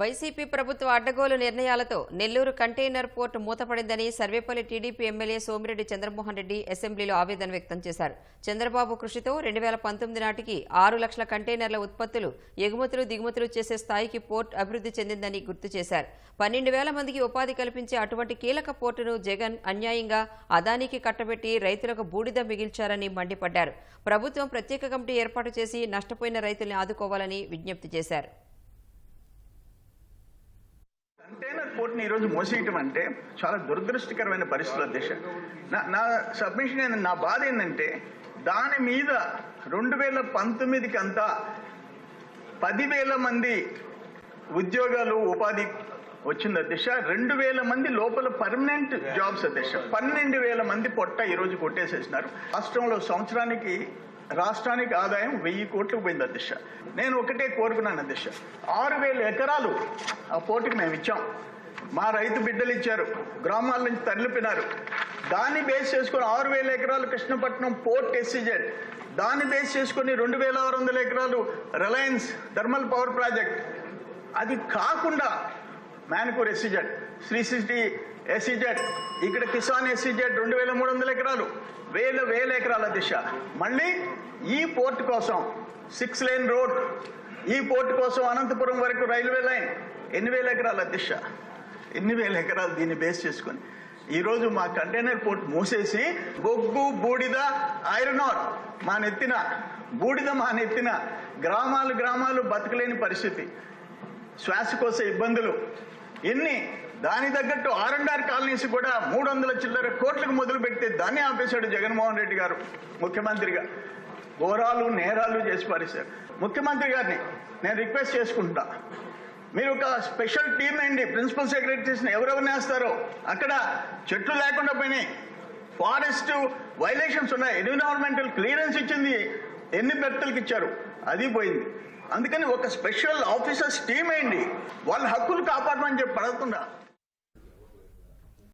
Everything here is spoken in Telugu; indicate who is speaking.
Speaker 1: వైసీపీ ప్రభుత్వ అడ్డగోలు నిర్ణయాలతో నెల్లూరు కంటైనర్ పోర్టు మూతపడిందని సర్వేపల్లి టీడీపీ ఎమ్మెల్యే సోమిరెడ్డి చంద్రమోహన్ రెడ్డి అసెంబ్లీలో ఆవేదన వ్యక్తం చేశారు. చంద్రబాబు కృషితో రెండు వేల పంతొమ్మిది నాటికి ఆరు లక్షల కంటైనర్ల ఉత్పత్తులు ఎగుమతులు దిగుమతులు చేసే స్థాయికి పోర్టు అభివృద్ధి చెందిందని గుర్తు చేశారు. పన్నెండు వేల మందికి ఉపాధి కల్పించే అటువంటి కీలక పోర్టును జగన్ అన్యాయంగా అదానికి కట్టబెట్టి రైతులకు బూడిద మిగిల్చారని మండిపడ్డారు. ప్రభుత్వం ప్రత్యేక కమిటీ ఏర్పాటు చేసి నష్టపోయిన రైతుల్ని ఆదుకోవాలని విజ్ఞప్తి చేశారు.
Speaker 2: కోర్టుని ఈరోజు మోసేయటం అంటే చాలా దురదృష్టకరమైన పరిస్థితులు అధ్యక్ష. నా నా సబ్మిషన్ ఏంటంటే నా బాధ ఏంటంటే దాని మీద రెండు వేల పంతొమ్మిదికి అంతా పదివేల మంది ఉద్యోగాలు ఉపాధి వచ్చింది అధ్యక్ష. రెండు వేల మంది లోపల పర్మనెంట్ జాబ్స్ అధ్యక్ష. పన్నెండు వేల మంది పొట్ట ఈరోజు కొట్టేసేసినారు. రాష్ట్రంలో సంవత్సరానికి రాష్ట్రానికి ఆదాయం వెయ్యి కోట్లు పోయింది అధ్యక్ష. నేను ఒకటే కోరుకున్నాను అధ్యక్ష. ఆరు వేల ఎకరాలు ఆ పోర్టుకి మేము ఇచ్చాం. మా రైతు బిడ్డలు ఇచ్చారు. గ్రామాల నుంచి తరలిపినారు దాన్ని బేస్ చేసుకొని ఆరు వేల ఎకరాలు కృష్ణపట్నం పోర్ట్ ఎస్సీజెడ్ దాన్ని బేస్ చేసుకొని రెండు వేల ఆరు వందల ఎకరాలు రిలయన్స్ థర్మల్ పవర్ ప్రాజెక్ట్ అది కాకుండా మ్యాన్కూర్ ఎస్సీజెడ్ శ్రీ సిటీ ఎస్సీజెడ్ ఇక్కడ కిసాన్ ఎస్సీజెడ్ రెండు వేల మూడు వందల ఎకరాలు. వేల వేల ఎకరాల దిశ. మళ్ళీ ఈ పోర్ట్ కోసం సిక్స్ లేన్ రోడ్ ఈ పోర్ట్ కోసం అనంతపురం వరకు రైల్వే లైన్ ఎన్ని వేల ఎకరాల దిశ. ఎన్ని వేల ఎకరాలు దీన్ని బేస్ చేసుకొని. ఈరోజు మా కంటైనర్ పోర్ట్ మూసేసి బొగ్గు బూడిద ఐరన్ ఆర్ మా నెత్తిన బూడిద మా నెత్తిన గ్రామాలు గ్రామాలు బతకలేని పరిస్థితి. శ్వాసకోశ ఇబ్బందులు. ఎన్ని దాని తగ్గట్టు ఆర్ అండ్ ఆర్ కాలనీస్ కూడా మూడు వందల చిల్లర కోట్లకు మొదలు పెడితే దాన్ని ఆపేశాడు జగన్మోహన్ రెడ్డి గారు ముఖ్యమంత్రిగా. ఘోరాలు నేరాలు చేసి పారేశారు. ముఖ్యమంత్రి గారిని నేను రిక్వెస్ట్ చేసుకుంటా. మీరు ఒక స్పెషల్ టీం అండి ప్రిన్సిపల్ సెక్రటరీస్ని ఎవరెవరిని వేస్తారో. అక్కడ చెట్లు లేకుండా పోయినాయి. ఫారెస్ట్ వైలేషన్స్ ఉన్నాయి. ఎన్విరాన్మెంటల్ క్లియరెన్స్ ఇచ్చింది. ఎన్ని బెర్తలకు ఇచ్చారు? అది పోయింది. అందుకని ఒక స్పెషల్ ఆఫీసర్స్ టీం అయ్యండి వాళ్ళ హక్కులు కాపాడమని చెప్పి పడుతున్నా